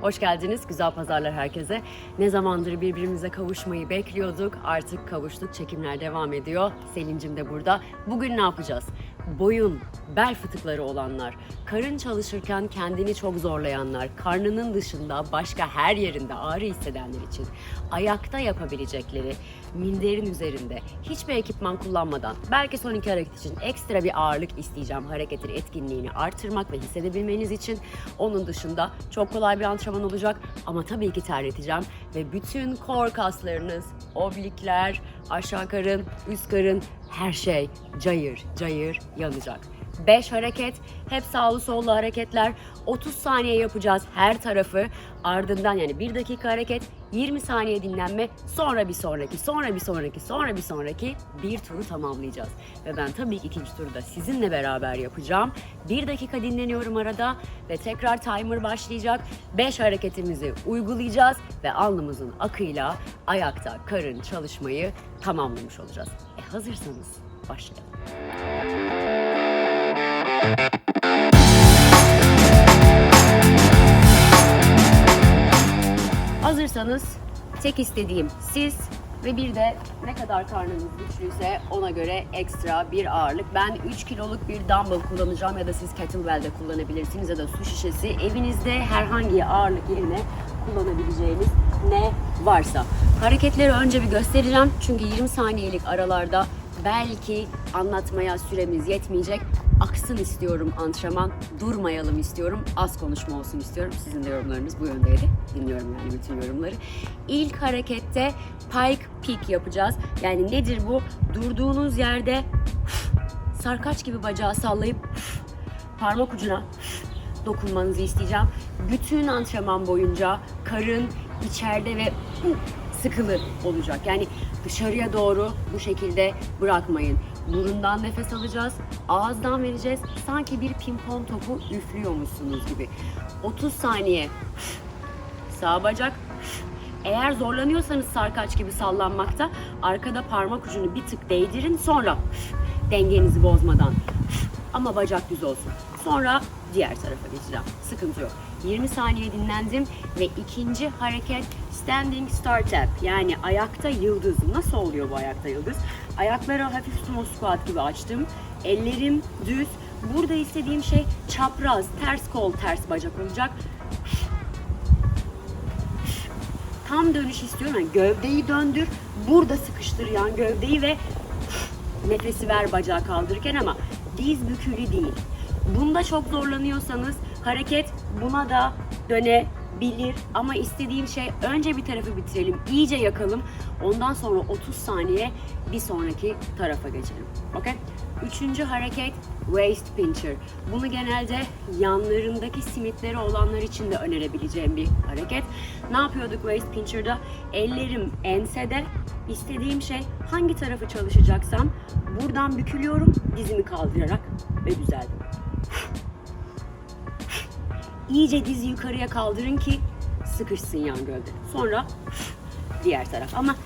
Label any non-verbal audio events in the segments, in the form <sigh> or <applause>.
Hoş geldiniz. Güzel pazarlar herkese. Ne zamandır birbirimize kavuşmayı bekliyorduk. Artık kavuştuk. Çekimler devam ediyor. Selin'cim de burada. Bugün ne yapacağız? Boyun, bel fıtıkları olanlar, karın çalışırken kendini çok zorlayanlar, karnının dışında başka her yerinde ağrı hissedenler için ayakta yapabilecekleri minderin üzerinde hiçbir ekipman kullanmadan belki son iki hareket için ekstra bir ağırlık isteyeceğim hareketin etkinliğini artırmak ve hissedebilmeniz için. Onun dışında çok kolay bir antrenman olacak ama tabii ki terleteceğim ve bütün core kaslarınız, oblikler, aşağı karın, üst karın her şey cayır cayır yanacak. 5 hareket, hep sağlı sollu hareketler. 30 saniye yapacağız her tarafı. Ardından yani 1 dakika hareket, 20 saniye dinlenme, sonra bir sonraki, sonra bir sonraki, sonra bir sonraki bir turu tamamlayacağız. Ve ben tabii ki ikinci turu da sizinle beraber yapacağım. 1 dakika dinleniyorum arada ve tekrar timer başlayacak. 5 hareketimizi uygulayacağız ve alnımızın akıyla ayakta karın çalışmayı tamamlamış olacağız. Hazırsanız başlayalım. Hazırsanız tek istediğim siz ve bir de ne kadar karnınız güçlüyse ona göre ekstra bir ağırlık. Ben 3 kiloluk bir dumbbell kullanacağım ya da siz kettlebell de kullanabilirsiniz ya da su şişesi. Evinizde herhangi ağırlık yerine kullanabileceğiniz ne varsa. Hareketleri önce bir göstereceğim çünkü 20 saniyelik aralarda belki anlatmaya süremiz yetmeyecek. Aksın istiyorum antrenman, durmayalım istiyorum, az konuşma olsun istiyorum. Sizin de yorumlarınız bu yöndeydi. Dinliyorum yani bütün yorumları. İlk harekette pike peak yapacağız. Yani nedir bu? Durduğunuz yerde sarkaç gibi bacağı sallayıp parmak ucuna dokunmanızı isteyeceğim. Bütün antrenman boyunca karın içeride ve sıkılı olacak. Yani dışarıya doğru bu şekilde bırakmayın. Burundan nefes alacağız, ağızdan vereceğiz. Sanki bir pimpon topu üflüyormuşsunuz gibi. 30 saniye sağ bacak. Eğer zorlanıyorsanız sarkaç gibi sallanmakta arkada parmak ucunu bir tık değdirin sonra dengenizi bozmadan ama bacak düz olsun. Sonra diğer tarafa geçeceğim. Sıkıntı yok. 20 saniye dinlendim ve ikinci hareket standing start up yani ayakta yıldız. Nasıl oluyor bu ayakta yıldız? Ayakları hafif sumo squat gibi açtım. Ellerim düz. Burada istediğim şey çapraz, ters kol, ters bacak olacak. Tam dönüş istiyorum. Yani gövdeyi döndür. Burada sıkıştır yan gövdeyi ve nefesi ver bacağı kaldırırken ama diz bükülü değil. Bunda çok zorlanıyorsanız hareket buna da dönebilir ama istediğim şey önce bir tarafı bitirelim, iyice yakalım. Ondan sonra 30 saniye bir sonraki tarafa geçelim. Okey? Üçüncü hareket waist pincher. Bunu genelde yanlarındaki simitleri olanlar için de önerebileceğim bir hareket. Ne yapıyorduk waist pincher'da? Ellerim ensede. İstediğim şey hangi tarafı çalışacaksam buradan bükülüyorum dizimi kaldırarak ve düzeldim. <laughs> İyice dizi yukarıya kaldırın ki sıkışsın yan gövde. Sonra diğer taraf. Ama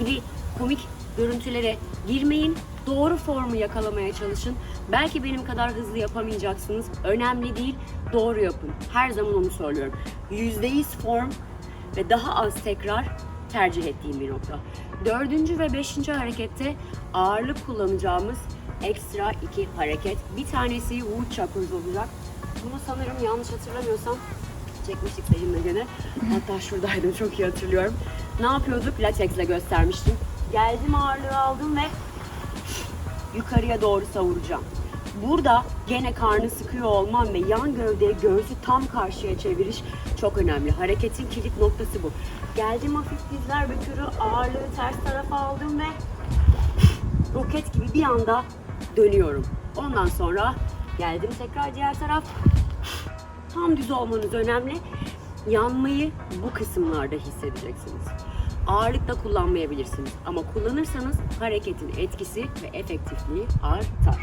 gibi komik görüntülere girmeyin. Doğru formu yakalamaya çalışın. Belki benim kadar hızlı yapamayacaksınız. Önemli değil. Doğru yapın. Her zaman onu söylüyorum. %100 form ve daha az tekrar tercih ettiğim bir nokta. Dördüncü ve beşinci harekette ağırlık kullanacağımız ekstra iki hareket. Bir tanesi wood chakras olacak. Bunu sanırım yanlış hatırlamıyorsam çekmiştik Selim'le gene. Hatta şuradaydım <laughs> çok iyi hatırlıyorum. Ne yapıyorduk? Latex'le göstermiştim. Geldim ağırlığı aldım ve yukarıya doğru savuracağım. Burada gene karnı sıkıyor olmam ve yan gövdeye göğsü tam karşıya çeviriş çok önemli. Hareketin kilit noktası bu. Geldim hafif dizler bükürü ağırlığı ters tarafa aldım ve roket gibi bir anda dönüyorum. Ondan sonra geldim tekrar diğer taraf. Tam düz olmanız önemli. Yanmayı bu kısımlarda hissedeceksiniz. Ağırlık da kullanmayabilirsiniz ama kullanırsanız hareketin etkisi ve efektifliği artar.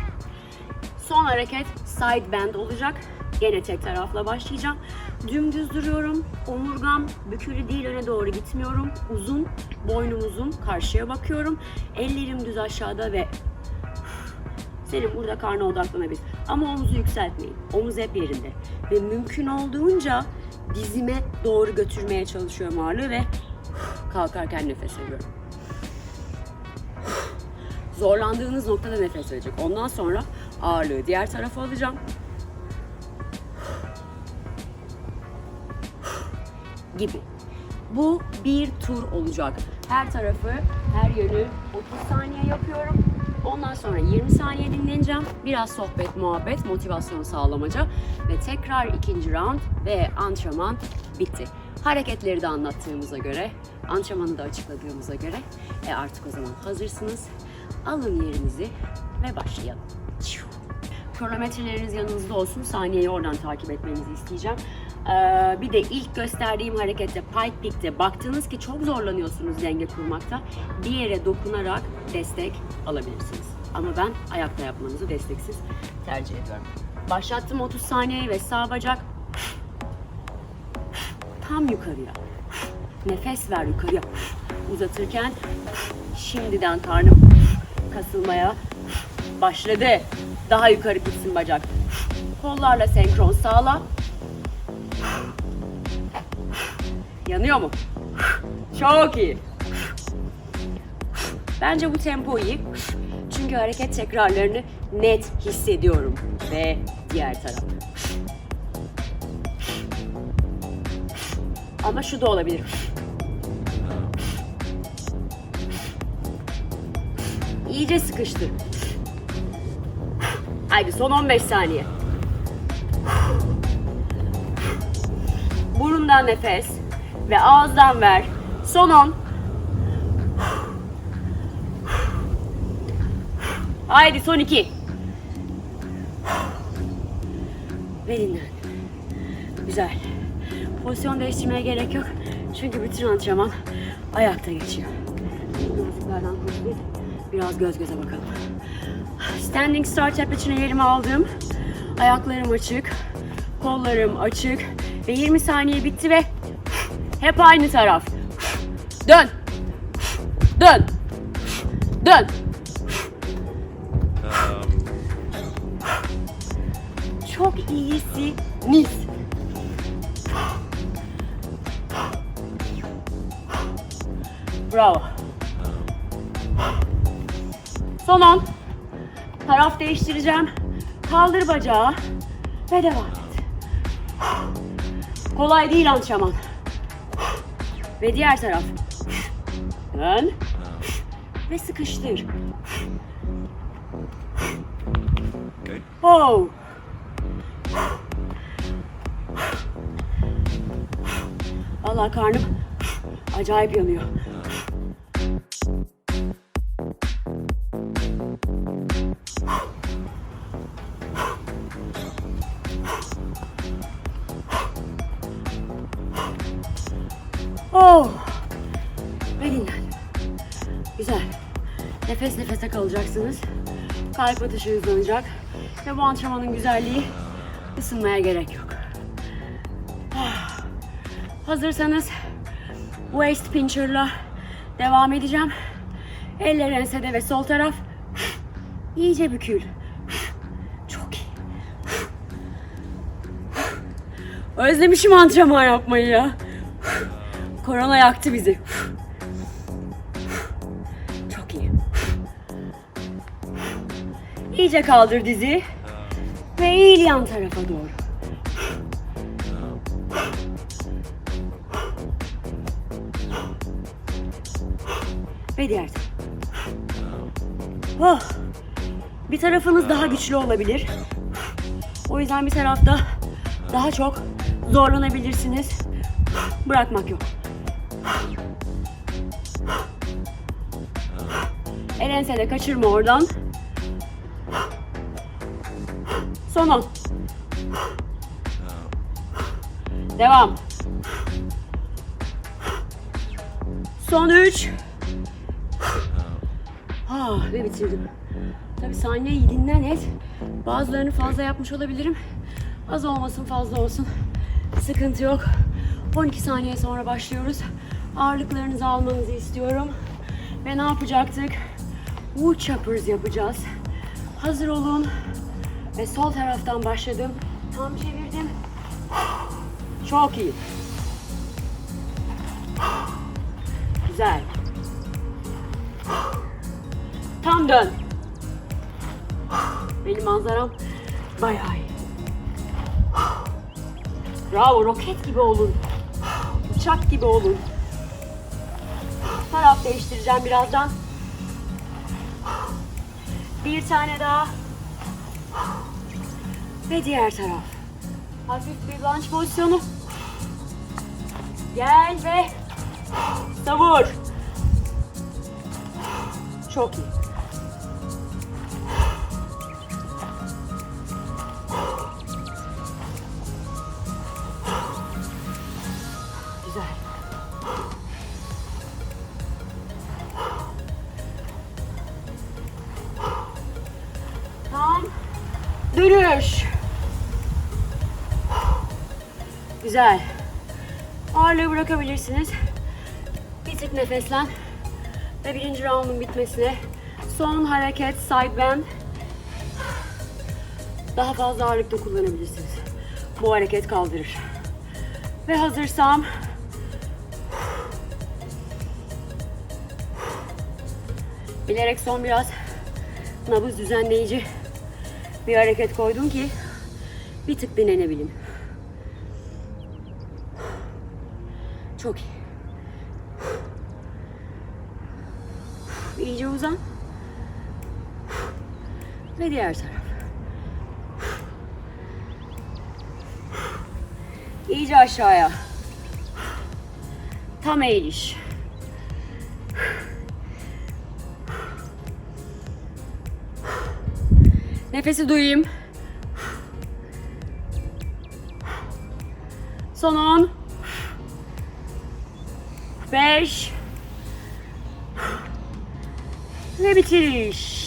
Son hareket side bend olacak. Gene tek tarafla başlayacağım. Dümdüz duruyorum. Omurgam bükülü değil öne doğru gitmiyorum. Uzun, boynum uzun. Karşıya bakıyorum. Ellerim düz aşağıda ve senin burada karna odaklanabilir. Ama omuzu yükseltmeyin. Omuz hep yerinde. Ve mümkün olduğunca dizime doğru götürmeye çalışıyorum ağırlığı ve kalkarken nefes alıyorum. Zorlandığınız noktada nefes verecek. Ondan sonra ağırlığı diğer tarafa alacağım. gibi. Bu bir tur olacak. Her tarafı, her yönü 30 saniye yapıyorum. Ondan sonra 20 saniye dinleneceğim. Biraz sohbet, muhabbet, motivasyon sağlamaca ve tekrar ikinci round ve antrenman bitti. Hareketleri de anlattığımıza göre, antrenmanı da açıkladığımıza göre e artık o zaman hazırsınız. Alın yerinizi ve başlayalım. Kronometreleriniz yanınızda olsun. Saniyeyi oradan takip etmenizi isteyeceğim. Ee, bir de ilk gösterdiğim harekette pike kick'te baktınız ki çok zorlanıyorsunuz denge kurmakta. Bir yere dokunarak destek alabilirsiniz. Ama ben ayakta yapmanızı desteksiz tercih ediyorum. Başlattım 30 saniye ve sağ bacak tam yukarıya. Nefes ver yukarıya. Uzatırken şimdiden karnım kasılmaya başladı. Daha yukarı gitsin bacak. Kollarla senkron sağla. Yanıyor mu? Çok iyi. Bence bu tempo iyi. Çünkü hareket tekrarlarını net hissediyorum. Ve diğer taraf. Ama şu da olabilir. İyice sıkıştı. Haydi son 15 saniye. Burundan nefes ve ağızdan ver. Son 10. Haydi son 2. Ve dinlen. Güzel. Pozisyon değiştirmeye gerek yok. Çünkü bütün antrenman ayakta geçiyor. Gözlüklerden kurtulayım. Biraz göz göze bakalım. Standing start yap içine yerimi aldım. Ayaklarım açık. Kollarım açık. Ve 20 saniye bitti ve hep aynı taraf. Dön. Dön. Dön. Çok iyisiniz. Bravo. Son 10. Taraf değiştireceğim. Kaldır bacağı ve devam et. Kolay değil antrenman. Ve diğer taraf. Dön. Ve sıkıştır. Oh. Allah karnım acayip yanıyor. Oh. Ve dinlen. Güzel. Nefes nefese kalacaksınız. Kalp atışı hızlanacak. Ve bu antrenmanın güzelliği ısınmaya gerek yok. Ah. Hazırsanız waist pincher'la devam edeceğim. Eller ensede ve sol taraf. İyice bükül. Çok iyi. Özlemişim antrenman yapmayı ya. Korona yaktı bizi. Çok iyi. İyice kaldır dizi. Ve eğil yan tarafa doğru. Ve diğer taraf. Oh. Bir tarafınız daha güçlü olabilir. O yüzden bir tarafta daha çok zorlanabilirsiniz. Bırakmak yok. El ensede kaçırma oradan. Son on. Devam. Son üç. Ah ve bitirdim. Tabi saniyeyi dinlen et. Bazılarını fazla yapmış olabilirim. Az olmasın fazla olsun. Sıkıntı yok. 12 saniye sonra başlıyoruz. Ağırlıklarınızı almanızı istiyorum. Ve ne yapacaktık? Wood choppers yapacağız. Hazır olun. Ve sol taraftan başladım. Tam çevirdim. Çok iyi. Güzel. Tam dön. Benim manzaram bayağı iyi. Bravo, roket gibi olun. Uçak gibi olun. Taraf değiştireceğim birazdan. Bir tane daha. Ve diğer taraf. Hafif bir lunge pozisyonu. Gel ve savur. Çok iyi. Dönüş. Güzel. Ağırlığı bırakabilirsiniz. Bir tık nefeslen. Ve birinci roundun bitmesine son hareket side bend. Daha fazla ağırlık da kullanabilirsiniz. Bu hareket kaldırır. Ve hazırsam bilerek son biraz nabız düzenleyici bir hareket koydum ki bir tık dinlenebileyim. Çok iyi. İyice uzan. Ve diğer taraf. İyice aşağıya. Tam eğiliş. Nefesi duyayım. Son 10. 5. Ve bitiriş.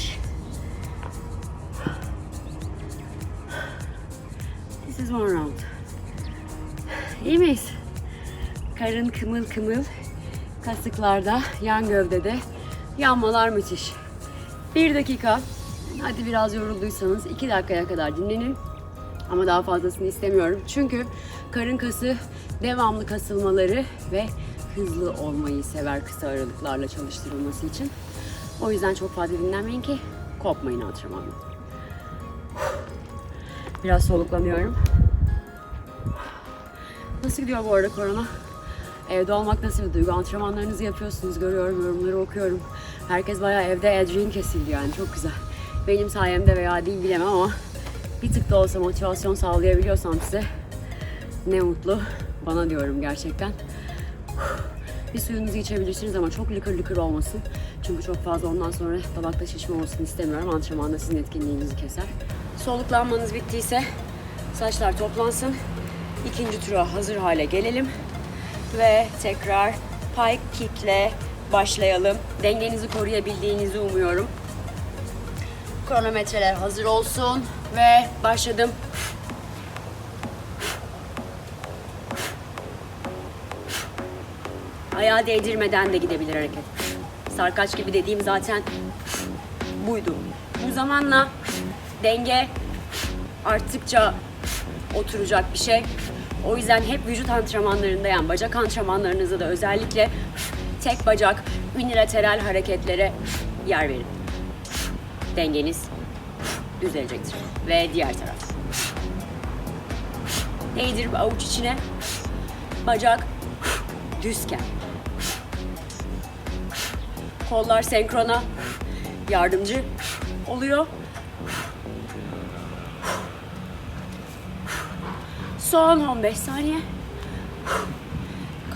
This is one round. İyi miyiz? Karın kımıl kımıl, kasıklarda, yan gövdede yanmalar müthiş. Bir dakika, hadi biraz yorulduysanız iki dakikaya kadar dinlenin. Ama daha fazlasını istemiyorum. Çünkü karın kası devamlı kasılmaları ve hızlı olmayı sever kısa aralıklarla çalıştırılması için. O yüzden çok fazla dinlenmeyin ki kopmayın antrenmanda. Biraz soluklanıyorum. Nasıl gidiyor bu arada korona? Evde olmak nasıl bir duygu? Antrenmanlarınızı yapıyorsunuz, görüyorum, yorumları okuyorum. Herkes bayağı evde adrenalin kesildi yani, çok güzel. Benim sayemde veya değil bilemem ama bir tık da olsa motivasyon sağlayabiliyorsam size ne mutlu bana diyorum gerçekten. Bir suyunuzu içebilirsiniz ama çok lıkır lıkır olmasın. Çünkü çok fazla ondan sonra dalakta şişme olsun istemiyorum. Antrenmanda sizin etkinliğinizi keser. Soluklanmanız bittiyse saçlar toplansın. İkinci tura hazır hale gelelim. Ve tekrar pike kickle başlayalım. Dengenizi koruyabildiğinizi umuyorum. Kronometreler hazır olsun ve başladım. Ayağı değdirmeden de gidebilir hareket. Sarkaç gibi dediğim zaten buydu. Bu zamanla denge arttıkça oturacak bir şey. O yüzden hep vücut antrenmanlarında yani bacak antrenmanlarınızda da özellikle tek bacak unilateral hareketlere yer verin. Dengeniz düzelecektir. Ve diğer taraf. Değdir avuç içine. Bacak düzken. Kollar senkrona yardımcı oluyor. Son 15 saniye.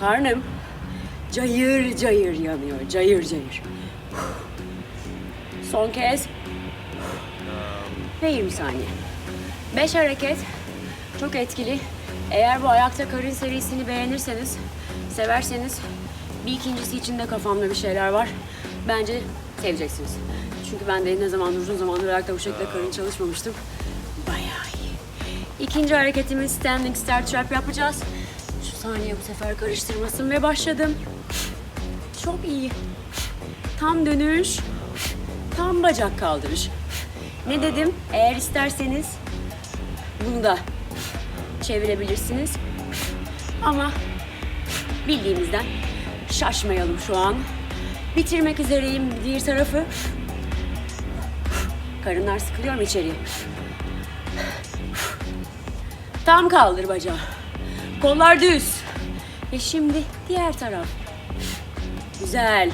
Karnım cayır cayır yanıyor. Cayır cayır. Son kez. Ve 20 saniye. 5 hareket çok etkili. Eğer bu ayakta karın serisini beğenirseniz, severseniz bir ikincisi için de kafamda bir şeyler var. Bence seveceksiniz. Çünkü ben de ne zamandır uzun zamandır ayakta bu şekilde karın çalışmamıştım. Bayağı iyi. İkinci hareketimiz standing start trap yapacağız. Şu saniye bu sefer karıştırmasın ve başladım. Çok iyi. Tam dönüş, tam bacak kaldırış. Ne dedim? Eğer isterseniz bunu da çevirebilirsiniz. Ama bildiğimizden şaşmayalım şu an. Bitirmek üzereyim diğer tarafı. Karınlar sıkılıyor mu içeriye? Tam kaldır bacağı. Kollar düz. Ve şimdi diğer taraf. Güzel.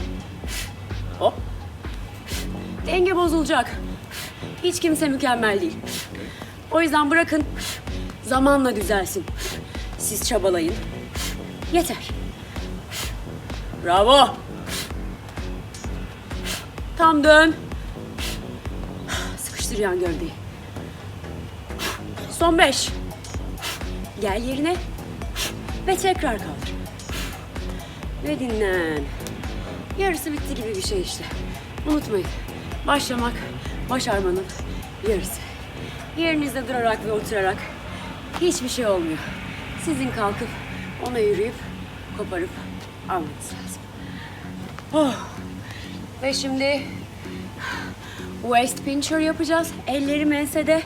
Denge bozulacak. Hiç kimse mükemmel değil. O yüzden bırakın zamanla düzelsin. Siz çabalayın. Yeter. Bravo. Tam dön. Sıkıştır yan gövdeyi. Son beş. Gel yerine. Ve tekrar kaldır. Ve dinlen. Yarısı bitti gibi bir şey işte. Unutmayın. Başlamak, başarmanın yarısı. Yerinizde durarak ve oturarak hiçbir şey olmuyor. Sizin kalkıp ona yürüyüp koparıp almanız lazım. Oh. Ve şimdi waist pincher yapacağız. Ellerim ensede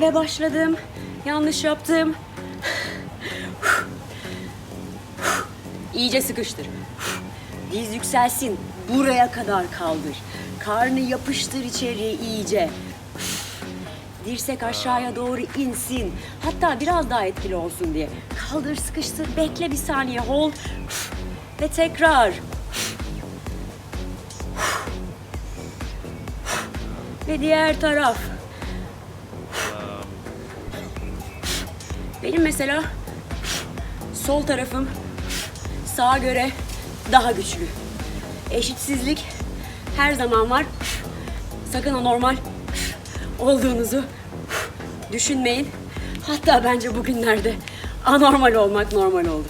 ve başladım. Yanlış yaptım. İyice sıkıştır. Diz yükselsin. Buraya kadar kaldır. Karnı yapıştır içeriye iyice. Dirsek aşağıya doğru insin. Hatta biraz daha etkili olsun diye. Kaldır, sıkıştır, bekle bir saniye, hold. Ve tekrar. Ve diğer taraf. Benim mesela sol tarafım sağa göre daha güçlü. Eşitsizlik her zaman var. Sakın anormal olduğunuzu düşünmeyin. Hatta bence bugünlerde anormal olmak normal oldu.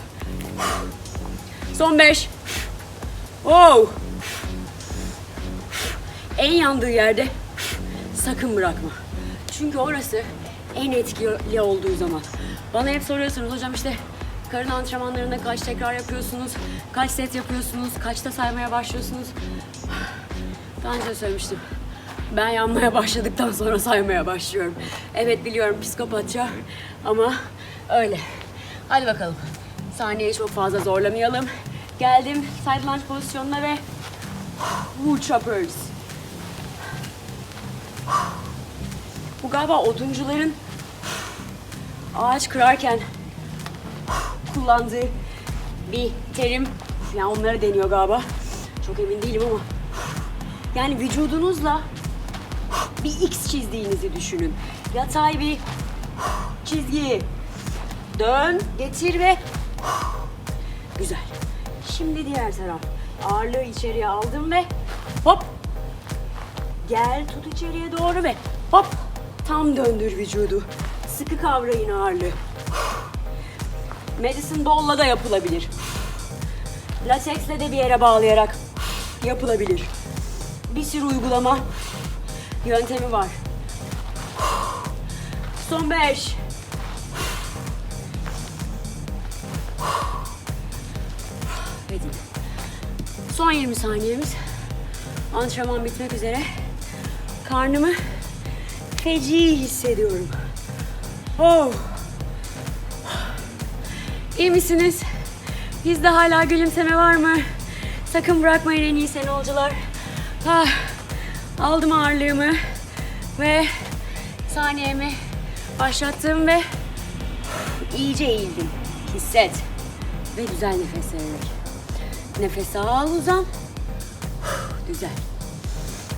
Son beş. Oh. En yandığı yerde sakın bırakma. Çünkü orası en etkili olduğu zaman. Bana hep soruyorsunuz hocam işte karın antrenmanlarında kaç tekrar yapıyorsunuz, kaç set yapıyorsunuz, kaçta saymaya başlıyorsunuz. Daha önce söylemiştim. Ben yanmaya başladıktan sonra saymaya başlıyorum. Evet biliyorum psikopatça ama öyle. Hadi bakalım. Saniyeyi çok fazla zorlamayalım. Geldim side lunge pozisyonuna ve wood choppers. Bu galiba oduncuların ağaç kırarken kullandığı bir terim. Yani onlara deniyor galiba. Çok emin değilim ama. Yani vücudunuzla bir X çizdiğinizi düşünün. Yatay bir çizgi. Dön, getir ve güzel. Şimdi diğer taraf. Ağırlığı içeriye aldım ve hop. Gel tut içeriye doğru ve hop. Tam döndür vücudu. Sıkı kavrayın ağırlığı. Medicine Ball'la da yapılabilir. Latexle de bir yere bağlayarak yapılabilir. Bir sürü uygulama yöntemi var. Son beş. Dinle. Son 20 saniyemiz. Antrenman bitmek üzere. Karnımı feci hissediyorum. Oh. İyi misiniz? Bizde hala gülümseme var mı? Sakın bırakmayın en iyi senolcular. Ah, aldım ağırlığımı ve saniyemi başlattım ve iyice eğildim. Hisset ve güzel nefes vererek. Nefes al uzan. Güzel.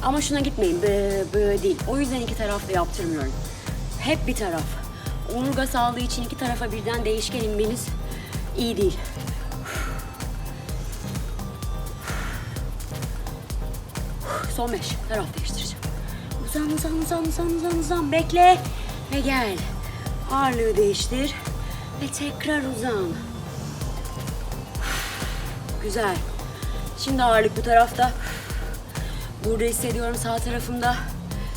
Ama şuna gitmeyin. Bı, bı değil. O yüzden iki taraflı yaptırmıyorum. Hep bir taraf. Omurga sağlığı için iki tarafa birden değişken inmeniz iyi değil. Son beş. Taraf değiştireceğim. Uzan, uzan, uzan, uzan, uzan, uzan. Bekle. Ve gel. Ağırlığı değiştir. Ve tekrar uzan. Güzel. Şimdi ağırlık bu tarafta. Burada hissediyorum sağ tarafımda.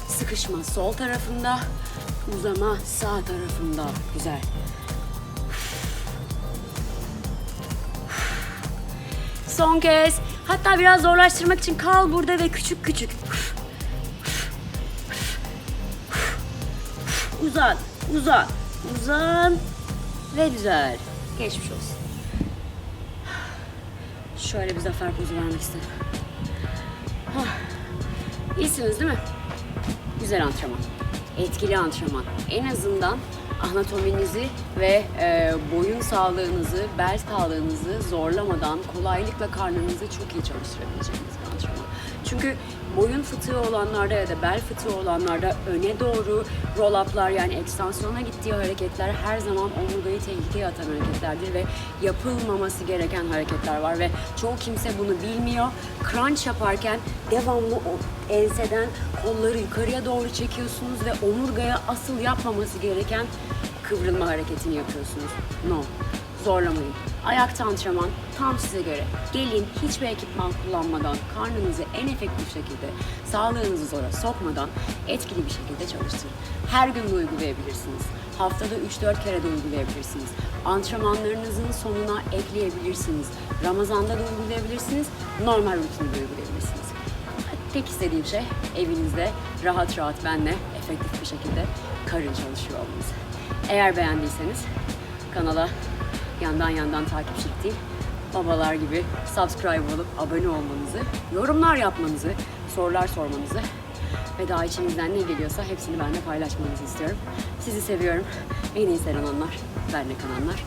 Sıkışma sol tarafımda. Uzama sağ tarafımda. Güzel. Son kez. Hatta biraz zorlaştırmak için kal burada ve küçük küçük. Uzan, uzan, uzan ve güzel. Geçmiş olsun. şöyle bir zafer pozu vermek istedim. İyisiniz değil mi? Güzel antrenman. Etkili antrenman. En azından anatominizi ve e, boyun sağlığınızı, bel sağlığınızı zorlamadan kolaylıkla karnınızı çok iyi çalıştırabileceğiniz bir. Çünkü boyun fıtığı olanlarda ya da bel fıtığı olanlarda öne doğru roll-up'lar yani ekstansiyona gittiği hareketler her zaman omurgayı tehlikeye atan hareketlerdir ve yapılmaması gereken hareketler var ve çoğu kimse bunu bilmiyor. Crunch yaparken devamlı o enseden kolları yukarıya doğru çekiyorsunuz ve omurgaya asıl yapmaması gereken kıvrılma hareketini yapıyorsunuz. No. Zorlamayın. Ayakta antrenman tam size göre. Gelin hiçbir ekipman kullanmadan, karnınızı en efektif şekilde, sağlığınızı zora sokmadan etkili bir şekilde çalıştırın. Her gün de uygulayabilirsiniz. Haftada 3-4 kere de uygulayabilirsiniz. Antrenmanlarınızın sonuna ekleyebilirsiniz. Ramazanda da uygulayabilirsiniz. Normal rutinde de uygulayabilirsiniz. Tek istediğim şey evinizde rahat rahat benle efektif bir şekilde karın çalışıyor olmanız. Eğer beğendiyseniz kanala yandan yandan takipçilik değil, babalar gibi subscribe olup abone olmanızı, yorumlar yapmanızı, sorular sormanızı ve daha içinizden ne geliyorsa hepsini benimle paylaşmanızı istiyorum. Sizi seviyorum. En iyi serananlar, benle kalanlar.